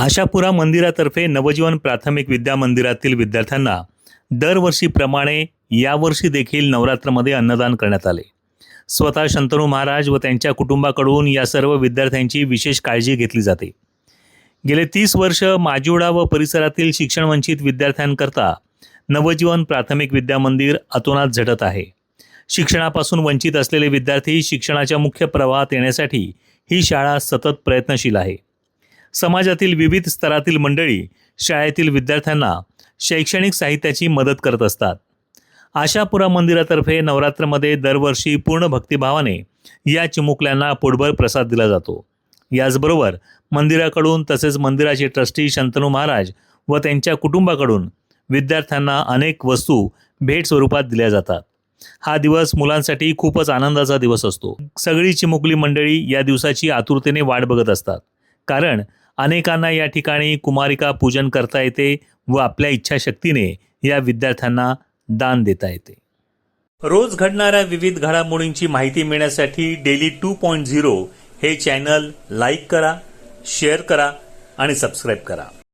आशापुरा मंदिरातर्फे नवजीवन प्राथमिक विद्या मंदिरातील विद्यार्थ्यांना दरवर्षीप्रमाणे यावर्षी देखील नवरात्रमध्ये अन्नदान करण्यात आले. स्वतः शंतनू महाराज व त्यांच्या कुटुंबाकडून या सर्व विद्यार्थ्यांची विशेष काळजी घेतली जाते. गेले तीस वर्ष माजिवडा व परिसरातील शिक्षणवंचित विद्यार्थ्यांकरता नवजीवन प्राथमिक विद्या मंदिर अतोनात झटत आहे. शिक्षणापासून वंचित असलेले विद्यार्थी शिक्षणाच्या मुख्य प्रवाहात येण्यासाठी ही शाळा सतत प्रयत्नशील आहे. समाजातील विविध स्तरातील मंडळी शाळेतील विद्यार्थ्यांना शैक्षणिक साहित्याची मदत करत असतात. आशापुरा मंदिरातर्फे नवरात्रमध्ये दरवर्षी पूर्ण भक्तिभावाने या चिमुकल्यांना पोटभर प्रसाद दिला जातो. याचबरोबर मंदिराकडून तसेच मंदिराचे ट्रस्टी शंतनू महाराज व त्यांच्या कुटुंबाकडून विद्यार्थ्यांना अनेक वस्तू भेट स्वरूपात दिल्या जातात. हा दिवस मुलांसाठी खूपच आनंदाचा दिवस असतो. सगळी चिमुकली मंडळी या दिवसाची आतुरतेने वाट बघत असतात. कारण अनेकांना या ठिकाणी कुमारिका पूजन करता येते व आपल्या इच्छाशक्तीने या विद्यार्थ्यांना दान देता येते. रोज घडणाऱ्या विविध घडामोडींची माहिती मिळण्यासाठी डेली टू पॉईंट झिरो हे चॅनल लाईक करा शेअर करा आणि सबस्क्राईब करा.